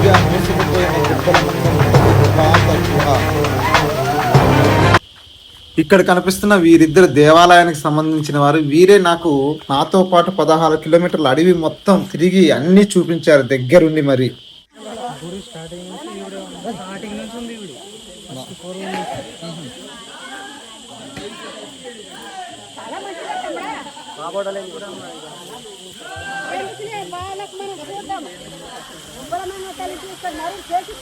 పూర్తిగా మూసుకుపోయిన ఇక్కడ కనిపిస్తున్న వీరిద్దరు దేవాలయానికి సంబంధించిన వారు వీరే నాకు నాతో పాటు పదహారు కిలోమీటర్ల అడవి మొత్తం తిరిగి అన్ని చూపించారు దగ్గరుండి మరి. గుడి వాళ్ళకి మనం చూద్దాం తల్లి చూస్తున్నారు చేసి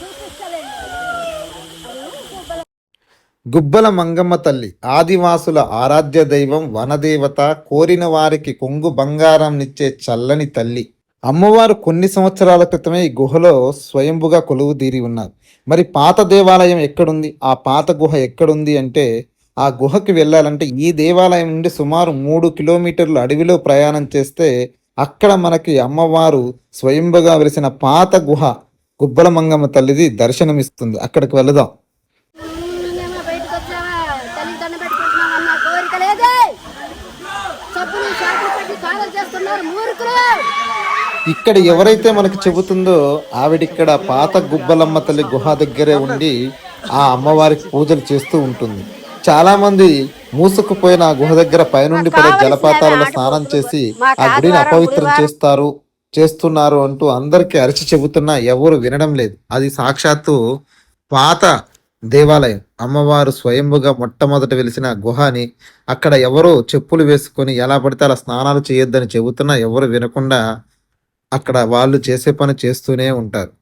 గుబ్బల మంగమ్మ తల్లి ఆదివాసుల ఆరాధ్య దైవం వనదేవత కోరిన వారికి కొంగు బంగారంనిచ్చే చల్లని తల్లి. అమ్మవారు కొన్ని సంవత్సరాల క్రితమే ఈ గుహలో స్వయంభుగా కొలువు తీరి ఉన్నారు. మరి పాత దేవాలయం ఎక్కడుంది? ఆ పాత గుహ ఎక్కడుంది అంటే ఆ గుహకి వెళ్ళాలంటే ఈ దేవాలయం నుండి సుమారు మూడు కిలోమీటర్లు అడవిలో ప్రయాణం చేస్తే అక్కడ మనకి అమ్మవారు స్వయంభుగా వెలిసిన పాత గుహ గుబ్బల మంగమ్మ తల్లిది దర్శనమిస్తుంది. అక్కడికి వెళదాం. ఇక్కడ ఎవరైతే మనకు చెబుతుందో ఆవిడిక్కడ పాత గుబ్బలమ్మ తల్లి గుహ దగ్గరే ఉండి ఆ అమ్మవారికి పూజలు చేస్తూ ఉంటుంది. చాలా మంది మూసుకుపోయిన ఆ గుహ దగ్గర పైనుండి పడే జలపాతాలలో స్నానం చేసి ఆ గుడిని అపవిత్రం చేస్తారు చేస్తున్నారు అంటూ అందరికీ అరిచి చెబుతున్నా ఎవరు వినడం లేదు. అది సాక్షాత్తు పాత దేవాలయం. అమ్మవారు స్వయంభుగా మొట్టమొదట వెలిసిన గుహని అక్కడ ఎవరో చెప్పులు వేసుకొని ఎలా పడితే అలా స్నానాలు చేయొద్దని చెబుతున్నా ఎవరు వినకుండా అక్కడ వాళ్ళు చేసే పని చేస్తూనే ఉంటారు.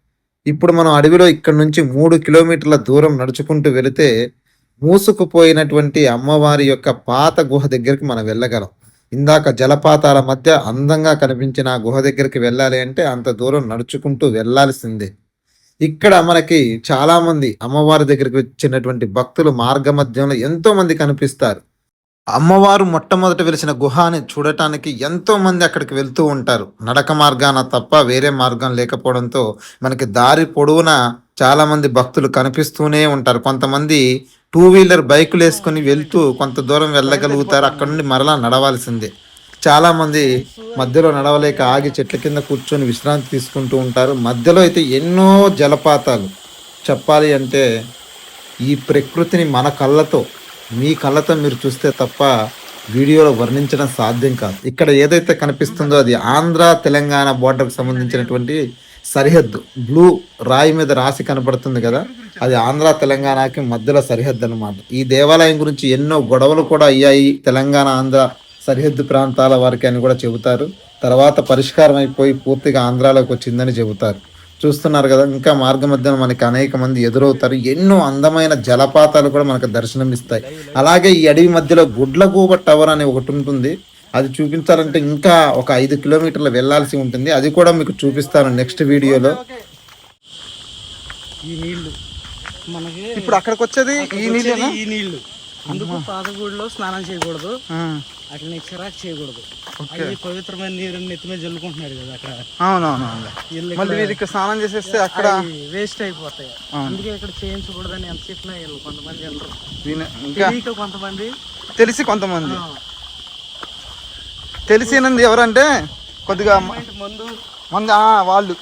ఇప్పుడు మనం అడవిలో ఇక్కడ నుంచి మూడు కిలోమీటర్ల దూరం నడుచుకుంటూ వెళితే మూసుకుపోయినటువంటి అమ్మవారి యొక్క పాత గుహ దగ్గరికి మనం వెళ్ళగలం. ఇందాక జలపాతాల మధ్య అందంగా కనిపించిన ఆ గుహ దగ్గరికి వెళ్ళాలి అంటే అంత దూరం నడుచుకుంటూ వెళ్ళాల్సిందే. ఇక్కడ మనకి చాలామంది అమ్మవారి దగ్గరికి వచ్చినటువంటి భక్తులు మార్గ మధ్యంలో ఎంతోమంది కనిపిస్తారు. అమ్మవారు మొట్టమొదట వెలిసిన గుహాని చూడటానికి ఎంతోమంది అక్కడికి వెళ్తూ ఉంటారు. నడక మార్గాన తప్ప వేరే మార్గం లేకపోవడంతో మనకి దారి పొడవునా చాలామంది భక్తులు కనిపిస్తూనే ఉంటారు. కొంతమంది టూ వీలర్ బైకులు వేసుకొని వెళ్తూ కొంత దూరం వెళ్ళగలుగుతారు. అక్కడ నుండి మరలా నడవాల్సిందే. చాలామంది మధ్యలో నడవలేక ఆగి చెట్ల కింద కూర్చొని విశ్రాంతి తీసుకుంటూ ఉంటారు. మధ్యలో అయితే ఎన్నో జలపాతాలు. చెప్పాలి అంటే ఈ ప్రకృతిని మన కళ్ళతో మీ కళ్ళతో మీరు చూస్తే తప్ప వీడియోలో వర్ణించడం సాధ్యం కాదు. ఇక్కడ ఏదైతే కనిపిస్తుందో అది ఆంధ్ర తెలంగాణ బోర్డర్కి సంబంధించినటువంటి సరిహద్దు. బ్లూ రాయి మీద రాసి కనపడుతుంది కదా అది ఆంధ్ర తెలంగాణకి మధ్యలో సరిహద్దు అన్నమాట. ఈ దేవాలయం గురించి ఎన్నో గొడవలు కూడా అయ్యాయి. తెలంగాణ ఆంధ్ర సరిహద్దు ప్రాంతాల వారికి అని కూడా చెబుతారు. తర్వాత పరిష్కారం అయిపోయి పూర్తిగా ఆంధ్రాలోకి వచ్చిందని చెబుతారు. చూస్తున్నారు కదా ఇంకా మార్గ మధ్యన మనకి అనేక మంది ఎదురవుతారు. ఎన్నో అందమైన జలపాతాలు కూడా మనకు దర్శనమిస్తాయి. అలాగే ఈ అడవి మధ్యలో గుడ్లగూబ టవర్ అని ఒకటి ఉంటుంది. అది చూపించాలంటే ఇంకా ఒక ఐదు కిలోమీటర్లు వెళ్ళాల్సి ఉంటుంది. అది కూడా మీకు చూపిస్తాను నెక్స్ట్ వీడియోలో. ఈ నీళ్ళు. మనకి ఇప్పుడు అక్కడికి వచ్చేది ఈ నీళ్ళేనా? ఈ నీళ్ళు. అందుకు పాతగూడిలో స్నానం చేయకూడదు. అట్లా చిరాకు చేయకూడదు. అది పవిత్రమైన నీరు నెత్తి మీద జల్లుకుంటున్నారు కదా అక్కడ. అవునవును మళ్ళీ వీరికి స్నానం చేసేస్తే అక్కడ వేస్ట్ అయిపోతాయి. అందుకే ఇక్కడ చేయించకూడదని ఎంత చెప్పినా వీళ్ళు కొంతమంది వెళ్ళరు. ఇంకా తెలియక కొంతమంది తెలిసి కొంతమంది. తెలిసినంది ఎవరంటే కొద్దిగా మందు మంది ఆ, వాళ్ళు.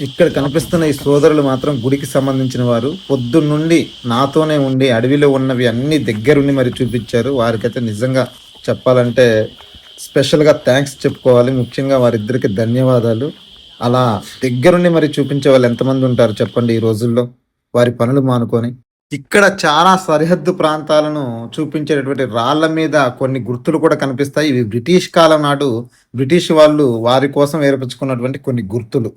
ఇక్కడ కనిపిస్తున్న ఈ సోదరులు మాత్రం గుడికి సంబంధించిన వారు. పొద్దున్నుండి నాతోనే ఉండి అడవిలో ఉన్నవి అన్ని దగ్గరుండి మరి చూపించారు. వారికైతే నిజంగా చెప్పాలంటే స్పెషల్గా థ్యాంక్స్ చెప్పుకోవాలి. ముఖ్యంగా వారిద్దరికి ధన్యవాదాలు. అలా దగ్గరుండి మరి చూపించే వాళ్ళు ఎంతమంది ఉంటారు చెప్పండి ఈ రోజుల్లో? వారి పనులు మానుకొని. ఇక్కడ చాలా సరిహద్దు ప్రాంతాలను చూపించేటటువంటి రాళ్ళ మీద కొన్ని గుర్తులు కూడా కనిపిస్తాయి. ఇవి బ్రిటిష్ కాలం నాడు బ్రిటిష్ వాళ్ళు వారి కోసం ఏర్పరచుకున్నటువంటి కొన్ని గుర్తులు.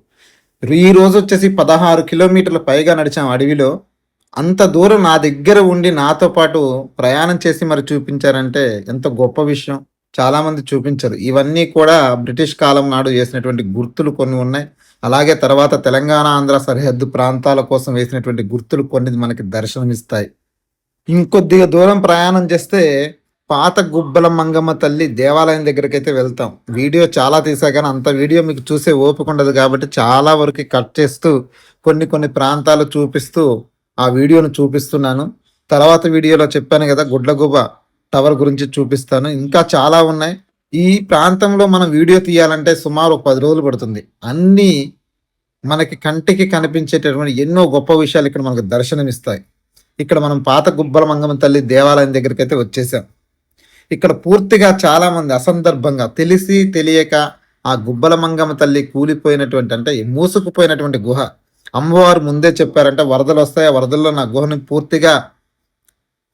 ఈ రోజు వచ్చేసి పదహారు కిలోమీటర్ల పైగా నడిచాం అడవిలో. అంత దూరం నా దగ్గర ఉండి నాతో పాటు ప్రయాణం చేసి మరి చూపించారంటే ఎంత గొప్ప విషయం. చాలామంది చూపించరు. ఇవన్నీ కూడా బ్రిటిష్ కాలం నాడు చేసినటువంటి గుర్తులు కొన్ని ఉన్నాయి. అలాగే తర్వాత తెలంగాణ ఆంధ్ర సరిహద్దు ప్రాంతాల కోసం వేసినటువంటి గుర్తులు కొన్ని మనకి దర్శనమిస్తాయి. ఇంకొద్దిగా దూరం ప్రయాణం చేస్తే పాత గుబ్బల మంగమ్మ తల్లి దేవాలయం దగ్గరికి అయితే వెళ్తాం. వీడియో చాలా తీసా కానీ అంత వీడియో మీకు చూసే ఓపిక ఉండదు కాబట్టి చాలా వరకు కట్ చేస్తూ కొన్ని కొన్ని ప్రాంతాలు చూపిస్తూ ఆ వీడియోను చూపిస్తున్నాను. తర్వాత వీడియోలో చెప్పాను కదా గుడ్లగుబ్బ టవర్ గురించి చూపిస్తాను. ఇంకా చాలా ఉన్నాయి. ఈ ప్రాంతంలో మనం వీడియో తీయాలంటే సుమారు పది రోజులు పడుతుంది. అన్ని మనకి కంటికి కనిపించేటటువంటి ఎన్నో గొప్ప విషయాలు ఇక్కడ మనకు దర్శనమిస్తాయి. ఇక్కడ మనం పాత గుబ్బల మంగమ్మ తల్లి దేవాలయం దగ్గరికి అయితే వచ్చేసాం. ఇక్కడ పూర్తిగా చాలామంది అసందర్భంగా తెలిసి తెలియక ఆ గుబ్బల మంగమ్మ తల్లి కూలిపోయినటువంటి అంటే మూసుకుపోయినటువంటి గుహ. అమ్మవారు ముందే చెప్పారంటే వరదలు వస్తాయి? ఆ వరదల్లో నా గుహను పూర్తిగా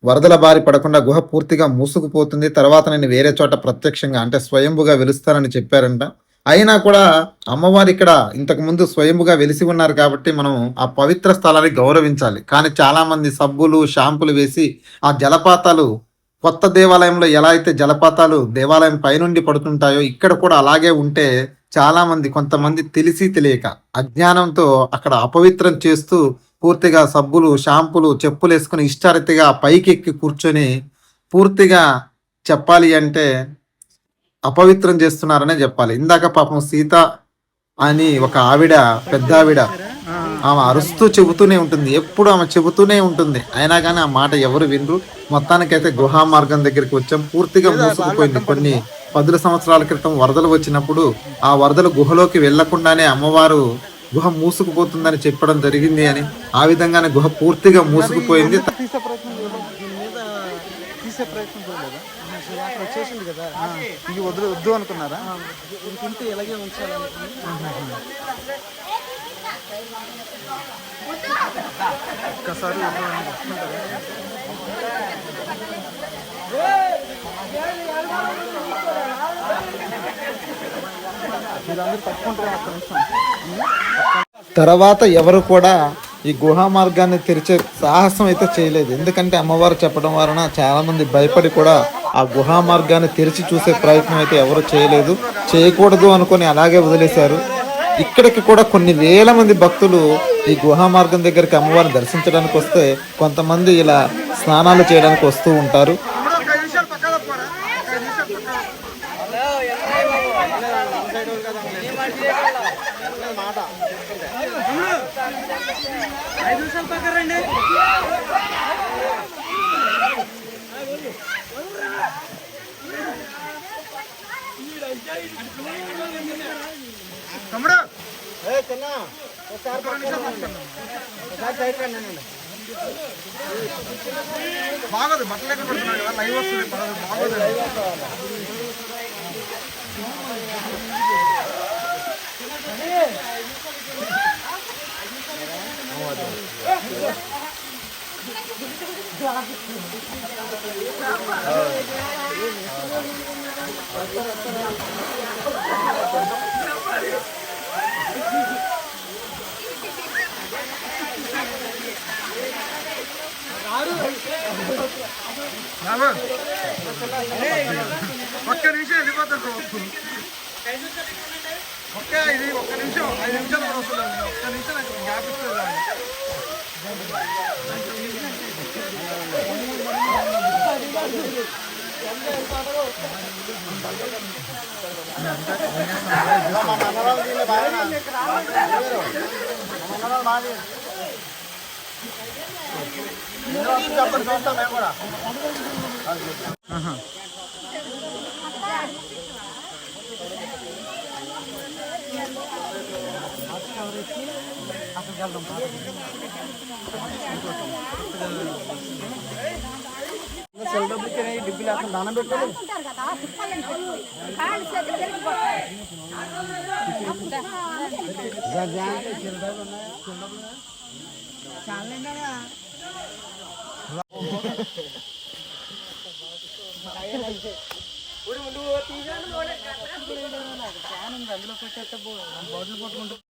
వరదల బారి పడకుండా గుహ పూర్తిగా మూసుకుపోతుంది. తర్వాత నేను వేరే చోట ప్రత్యక్షంగా అంటే స్వయంభుగా వెలుస్తానని చెప్పారంట. అయినా కూడా అమ్మవారు ఇక్కడ ఇంతకుముందు స్వయంగా స్వయంభుగా వెలిసి ఉన్నారు కాబట్టి మనం ఆ పవిత్ర స్థలాన్ని గౌరవించాలి. కానీ చాలామంది సబ్బులు షాంపులు వేసి ఆ జలపాతాలు కొత్త దేవాలయంలో ఎలా అయితే జలపాతాలు దేవాలయం పైనుండి పడుతుంటాయో ఇక్కడ కూడా అలాగే ఉంటే చాలామంది కొంతమంది తెలిసి తెలియక అజ్ఞానంతో అక్కడ అపవిత్రం చేస్తూ పూర్తిగా సబ్బులు షాంపులు చెప్పులు వేసుకుని ఇష్టారీతిగా పైకి ఎక్కి కూర్చొని పూర్తిగా చెప్పాలి అంటే అపవిత్రం చేస్తున్నారనే చెప్పాలి. ఇందాక పాపం సీత అని ఒక ఆవిడ పెద్ద ఆవిడ ఆమె అరుస్తూ చెబుతూనే ఉంటుంది. ఎప్పుడు ఆమె చెబుతూనే ఉంటుంది. అయినా కానీ ఆ మాట ఎవరు వినరు. మొత్తానికైతే గుహా మార్గం దగ్గరికి వచ్చాం. పూర్తిగా మూసుకుపోయింది. కొన్ని పదుల సంవత్సరాల క్రితం వరదలు వచ్చినప్పుడు ఆ వరదలు గుహలోకి వెళ్ళకుండానే అమ్మవారు గుహ మూసుకుపోతుందని చెప్పడం జరిగింది అని ఆ విధంగానే గుహ పూర్తిగా మూసుకుపోయింది. తీసే ప్రయత్నం చేయలేదు. అక్కడ కదా. ఇది వద్దు వద్దు అనుకున్నారా? ఉంచాలనుకుని ఒక్కసారి వద్దు అని చెప్తుంటారా? మీరందరూ తప్పుకుంటారా ఒక్క నిమిషం తర్వాత ఎవరు కూడా ఈ గుహా మార్గాన్ని తెరిచే సాహసం అయితే చేయలేదు. ఎందుకంటే అమ్మవారు చెప్పడం వలన చాలా మంది భయపడి కూడా ఆ గుహా మార్గాన్ని తెరిచి చూసే ప్రయత్నం అయితే ఎవరు చేయలేదు. చేయకూడదు అనుకొని అలాగే వదిలేశారు. ఇక్కడికి కూడా కొన్ని వేల మంది భక్తులు ఈ గుహా మార్గం దగ్గరికి అమ్మవారిని దర్శించడానికి వస్తే కొంతమంది ఇలా స్నానాలు చేయడానికి వస్తూ ఉంటారు. ఐదు నిమిషాలు పక్కన రండి బాగోదు బట్టలు ఎక్కడ పడుతున్నాయి కదా లైవ్ వస్తుంది బాగోదు రావు. ఒక్క నిమిషం వెళ్ళిపోతాం ఒక్క ఇది ఒక్క నిమిషం ఐదు నిమిషాలు కూడా వస్తుంది ఒక్క నిమిషం నాకు గ్యాప్ సెల్ ఇస్తుంది అనుకుంటారు కదా తిప్పాలంటే కాళ్ళు చేతులు తిరిగిపోతాయి. అందులో పెట్టేస్తే బాటిల్ పట్టుకుంటా